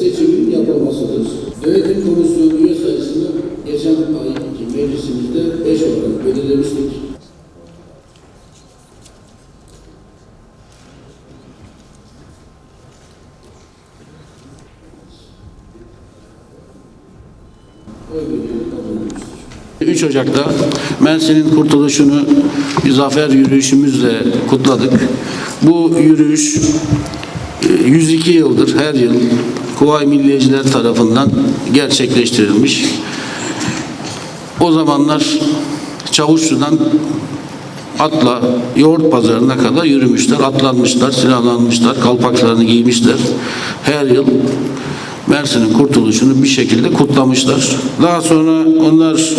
Seçimin yapılmasıdır. Yönetim Komisyonu üye sayısını geçen ayki meclisimizde 5 olarak belirlemiştik. Oy birliğiyle kabul edilmiştir. 3 Ocak'ta Mersin'in kurtuluşunu bir zafer yürüyüşümüzle kutladık. Bu yürüyüş 102 yıldır her yıl Kuvayi Milliyeciler tarafından gerçekleştirilmiş. O zamanlar Çavuşlu'dan atla yoğurt pazarına kadar yürümüşler, atlanmışlar, silahlanmışlar, kalpaklarını giymişler. Her yıl Mersin'in kurtuluşunu bir şekilde kutlamışlar. Daha sonra onlar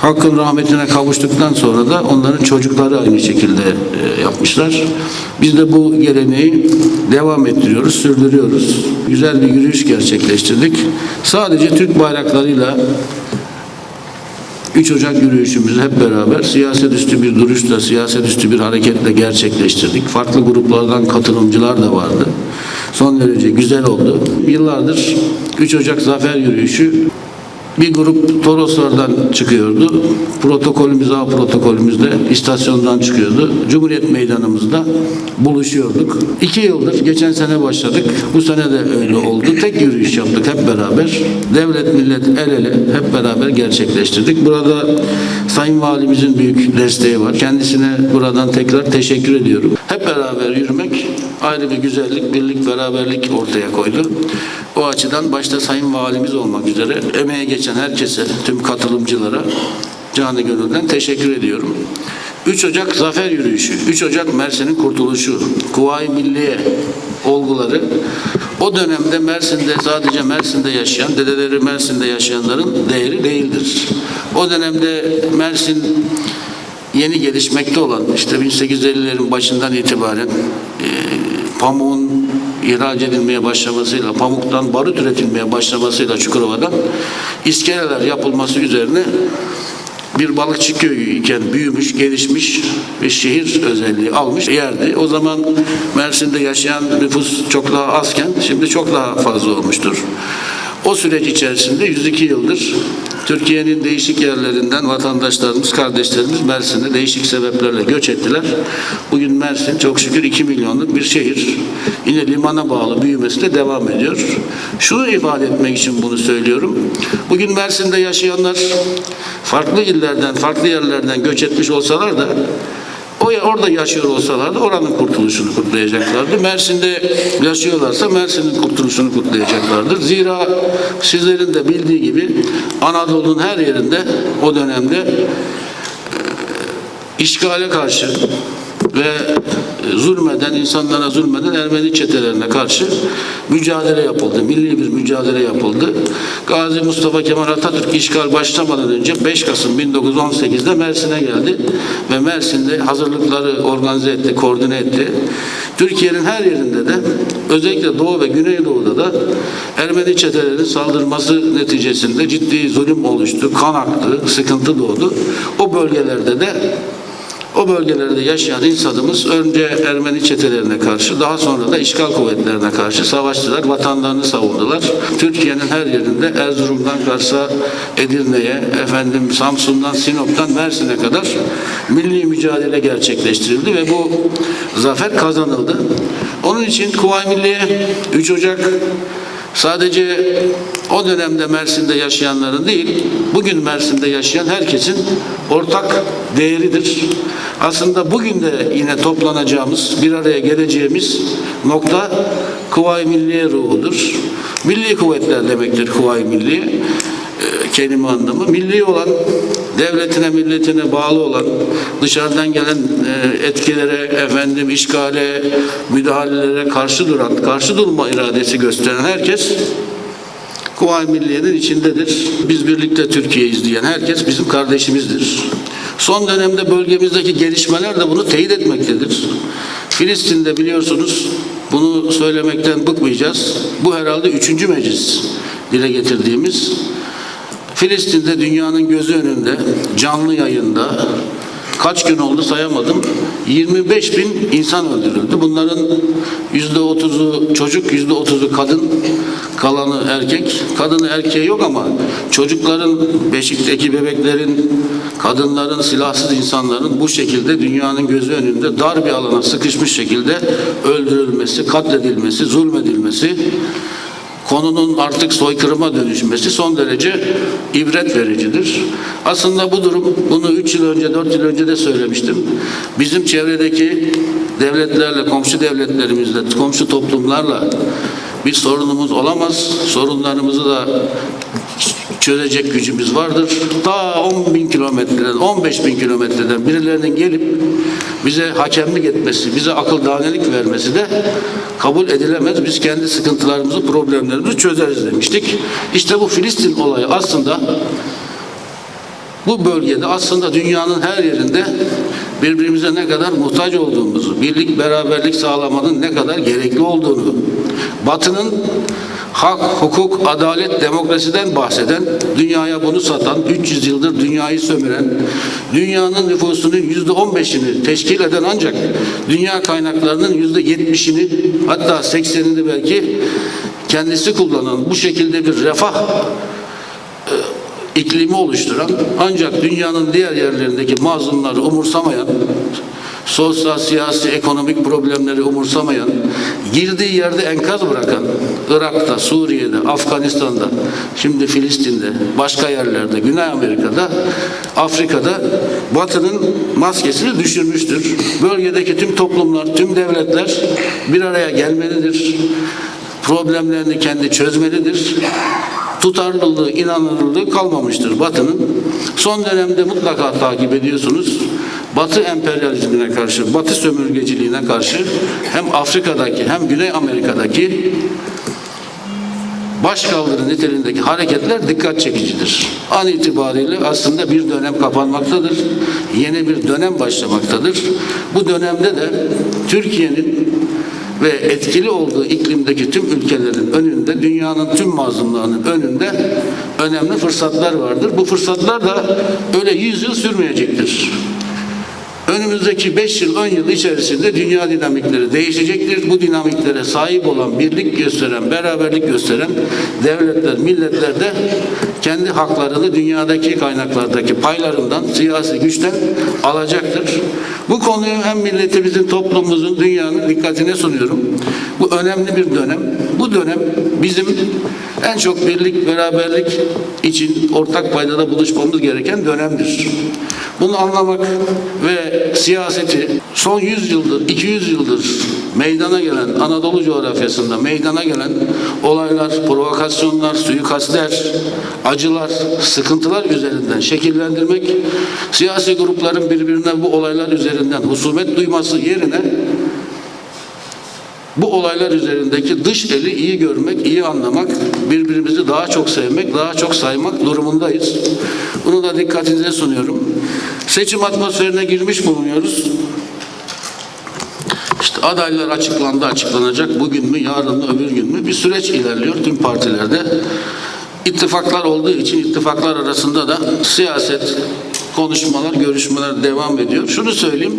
hakkın rahmetine kavuştuktan sonra da onların çocukları aynı şekilde e, yapmışlar. Biz de bu geleneği devam ettiriyoruz, sürdürüyoruz. Güzel bir yürüyüş gerçekleştirdik. Sadece Türk bayraklarıyla 3 Ocak yürüyüşümüzü hep beraber siyaset üstü bir duruşla, siyaset üstü bir hareketle gerçekleştirdik. Farklı gruplardan katılımcılar da vardı. Son derece güzel oldu. Yıllardır 3 Ocak Zafer Yürüyüşü bir grup Toroslardan çıkıyordu. Protokolümüz A protokolümüzde istasyondan çıkıyordu. Cumhuriyet Meydanımızda buluşuyorduk. İki yıldır geçen sene başladık. Bu sene de öyle oldu. Tek yürüyüş yaptık hep beraber. Devlet millet el ele hep beraber gerçekleştirdik. Burada Sayın Valimizin büyük desteği var. Kendisine buradan tekrar teşekkür ediyorum. Hep beraber yürümek ayrı bir güzellik, birlik, beraberlik ortaya koydu. O açıdan başta Sayın Valimiz olmak üzere emeğe geçen herkese, tüm katılımcılara canı gönülden teşekkür ediyorum. 3 Ocak Zafer Yürüyüşü, 3 Ocak Mersin'in kurtuluşu, Kuvayi Milliye olguları o dönemde Mersin'de sadece Mersin'de yaşayan, dedeleri Mersin'de yaşayanların değeri değildir. O dönemde Mersin yeni gelişmekte olan işte 1850'lerin başından itibaren e, pamuğun ihraç edilmeye başlamasıyla, pamuktan barut üretilmeye başlamasıyla Çukurova'dan iskeleler yapılması üzerine bir balıkçı köyü iken büyümüş, gelişmiş ve şehir özelliği almış yerdi. O zaman Mersin'de yaşayan nüfus çok daha azken şimdi çok daha fazla olmuştur. O süreç içerisinde 102 yıldır Türkiye'nin değişik yerlerinden vatandaşlarımız, kardeşlerimiz Mersin'e değişik sebeplerle göç ettiler. Bugün Mersin çok şükür 2 milyonluk bir şehir. Yine limana bağlı büyümesi de devam ediyor. Şunu ifade etmek için bunu söylüyorum. Bugün Mersin'de yaşayanlar farklı illerden, farklı yerlerden göç etmiş olsalar da orada yaşıyor olsalardı oranın kurtuluşunu kutlayacaklardı. Mersin'de yaşıyorlarsa Mersin'in kurtuluşunu kutlayacaklardır. Zira sizlerin de bildiği gibi Anadolu'nun her yerinde o dönemde e, işgale karşı ve zulmeden, insanlara zulmeden Ermeni çetelerine karşı mücadele yapıldı. Milli bir mücadele yapıldı. Gazi Mustafa Kemal Atatürk işgal başlamadan önce 5 Kasım 1918'de Mersin'e geldi ve Mersin'de hazırlıkları organize etti, koordine etti. Türkiye'nin her yerinde de özellikle Doğu ve Güneydoğu'da da Ermeni çetelerin saldırması neticesinde ciddi zulüm oluştu, kan aktı, sıkıntı doğdu. O bölgelerde de o bölgelerde yaşayan insanımız önce Ermeni çetelerine karşı daha sonra da işgal kuvvetlerine karşı savaştılar, vatanlarını savundular. Türkiye'nin her yerinde Erzurum'dan Kars'a, Edirne'ye, efendim Samsun'dan, Sinop'tan Mersin'e kadar milli mücadele gerçekleştirildi ve bu zafer kazanıldı. Onun için Kuvayi Milliye 3 Ocak sadece o dönemde Mersin'de yaşayanların değil, bugün Mersin'de yaşayan herkesin ortak değeridir. Aslında bugün de yine toplanacağımız, bir araya geleceğimiz nokta Kuvayi Milliye ruhudur. Milli kuvvetler demektir Kuvayi Milliye e, kelime anlamı. Milli olan, devletine, milletine bağlı olan, dışarıdan gelen e, etkilere, efendim işgale, müdahalelere karşı duran, karşı durma iradesi gösteren herkes Kuvayi Milliye'nin içindedir. Biz birlikte Türkiye izleyen herkes bizim kardeşimizdir. Son dönemde bölgemizdeki gelişmeler de bunu teyit etmektedir. Filistin'de biliyorsunuz bunu söylemekten bıkmayacağız. Bu herhalde üçüncü meclis dile getirdiğimiz. Filistin'de dünyanın gözü önünde canlı yayında kaç gün oldu sayamadım. 25 bin insan öldürüldü. Bunların yüzde otuzu çocuk, yüzde otuzu kadın, kalanı erkek. Kadını erkeği yok ama çocukların, beşikteki bebeklerin, kadınların, silahsız insanların bu şekilde dünyanın gözü önünde dar bir alana sıkışmış şekilde öldürülmesi, katledilmesi, zulmedilmesi konunun artık soykırıma dönüşmesi son derece ibret vericidir. Aslında bu durum, bunu 3 yıl önce, 4 yıl önce de söylemiştim. Bizim çevredeki devletlerle, komşu devletlerimizle, komşu toplumlarla bir sorunumuz olamaz. Sorunlarımızı da çözecek gücümüz vardır. Ta 10 bin kilometreden, 15 bin kilometreden birilerinin gelip bize hakemlik etmesi, bize akıl danelik vermesi de kabul edilemez. Biz kendi sıkıntılarımızı, problemlerimizi çözeriz demiştik. İşte bu Filistin olayı aslında bu bölgede aslında dünyanın her yerinde birbirimize ne kadar muhtaç olduğumuzu, birlik beraberlik sağlamanın ne kadar gerekli olduğunu, Batı'nın hak, hukuk, adalet, demokrasiden bahseden, dünyaya bunu satan, 300 yıldır dünyayı sömüren, dünyanın nüfusunun yüzde 15'ini teşkil eden ancak dünya kaynaklarının yüzde 70'ini hatta 80'ini belki kendisi kullanan bu şekilde bir refah iklimi oluşturan ancak dünyanın diğer yerlerindeki mazlumları umursamayan sosyal, siyasi, ekonomik problemleri umursamayan, girdiği yerde enkaz bırakan, Irak'ta, Suriye'de, Afganistan'da, şimdi Filistin'de, başka yerlerde, Güney Amerika'da, Afrika'da Batı'nın maskesini düşürmüştür. Bölgedeki tüm toplumlar, tüm devletler bir araya gelmelidir. Problemlerini kendi çözmelidir tutarlılığı, inanırlığı kalmamıştır Batı'nın. Son dönemde mutlaka takip ediyorsunuz. Batı emperyalizmine karşı, Batı sömürgeciliğine karşı hem Afrika'daki hem Güney Amerika'daki başkaldırı niteliğindeki hareketler dikkat çekicidir. An itibariyle aslında bir dönem kapanmaktadır. Yeni bir dönem başlamaktadır. Bu dönemde de Türkiye'nin ve etkili olduğu iklimdeki tüm ülkelerin önünde, dünyanın tüm mazlumlarının önünde önemli fırsatlar vardır. Bu fırsatlar da öyle yüz yıl sürmeyecektir. Önümüzdeki 5 yıl, 10 yıl içerisinde dünya dinamikleri değişecektir. Bu dinamiklere sahip olan, birlik gösteren, beraberlik gösteren devletler, milletler de kendi haklarını dünyadaki kaynaklardaki paylarından, siyasi güçten alacaktır. Bu konuyu hem milletimizin, toplumumuzun, dünyanın dikkatine sunuyorum. Bu önemli bir dönem. Bu dönem bizim en çok birlik, beraberlik için ortak paydada buluşmamız gereken dönemdir. Bunu anlamak ve siyaseti son 100 yıldır, 200 yıldır meydana gelen, Anadolu coğrafyasında meydana gelen olaylar, provokasyonlar, suikastler, acılar, sıkıntılar üzerinden şekillendirmek, siyasi grupların birbirine bu olaylar üzerinden husumet duyması yerine bu olaylar üzerindeki dış eli iyi görmek, iyi anlamak, birbirimizi daha çok sevmek, daha çok saymak durumundayız. Bunu da dikkatinize sunuyorum. Seçim atmosferine girmiş bulunuyoruz. İşte adaylar açıklandı, açıklanacak. Bugün mü, yarın mı, öbür gün mü? Bir süreç ilerliyor tüm partilerde. İttifaklar olduğu için ittifaklar arasında da siyaset, konuşmalar, görüşmeler devam ediyor. Şunu söyleyeyim,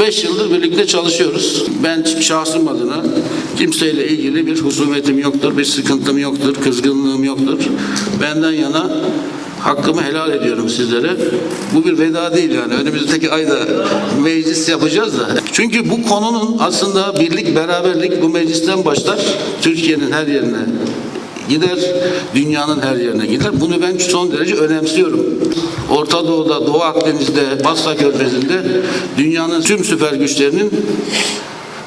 Beş yıldır birlikte çalışıyoruz. Ben şahsım adına kimseyle ilgili bir husumetim yoktur, bir sıkıntım yoktur, kızgınlığım yoktur. Benden yana hakkımı helal ediyorum sizlere. Bu bir veda değil yani. Önümüzdeki ayda meclis yapacağız da. Çünkü bu konunun aslında birlik, beraberlik bu meclisten başlar. Türkiye'nin her yerine gider, dünyanın her yerine gider. Bunu ben son derece önemsiyorum. Orta Doğu'da, Doğu Akdeniz'de, Basra Körfezi'nde dünyanın tüm süper güçlerinin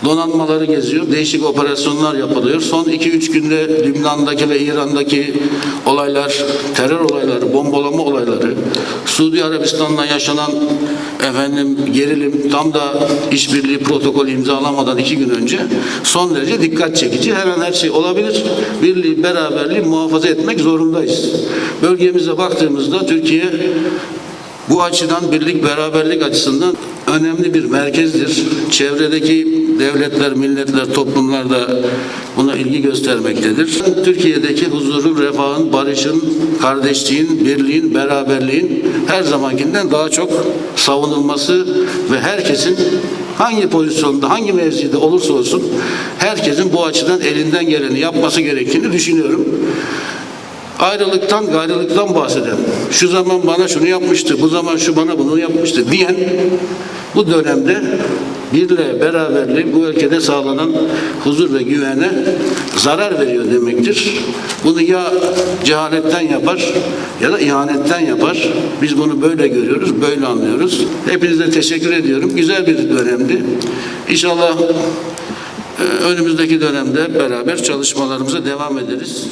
donanmaları geziyor. Değişik operasyonlar yapılıyor. Son 2-3 günde Lübnan'daki ve İran'daki olaylar, terör olayları, bombalama olayları, Suudi Arabistan'da yaşanan efendim gerilim tam da işbirliği protokolü imzalamadan iki gün önce son derece dikkat çekici. Her an her şey olabilir. Birliği, beraberliği muhafaza etmek zorundayız. Bölgemize baktığımızda Türkiye bu açıdan birlik beraberlik açısından önemli bir merkezdir. Çevredeki devletler, milletler, toplumlar da buna ilgi göstermektedir. Türkiye'deki huzurun, refahın, barışın, kardeşliğin, birliğin, beraberliğin her zamankinden daha çok savunulması ve herkesin hangi pozisyonda, hangi mevzide olursa olsun herkesin bu açıdan elinden geleni yapması gerektiğini düşünüyorum ayrılıktan gayrılıktan bahseden, şu zaman bana şunu yapmıştı, bu zaman şu bana bunu yapmıştı diyen bu dönemde birle beraberliği bu ülkede sağlanan huzur ve güvene zarar veriyor demektir. Bunu ya cehaletten yapar ya da ihanetten yapar. Biz bunu böyle görüyoruz, böyle anlıyoruz. Hepinize teşekkür ediyorum. Güzel bir dönemdi. İnşallah e, önümüzdeki dönemde beraber çalışmalarımıza devam ederiz.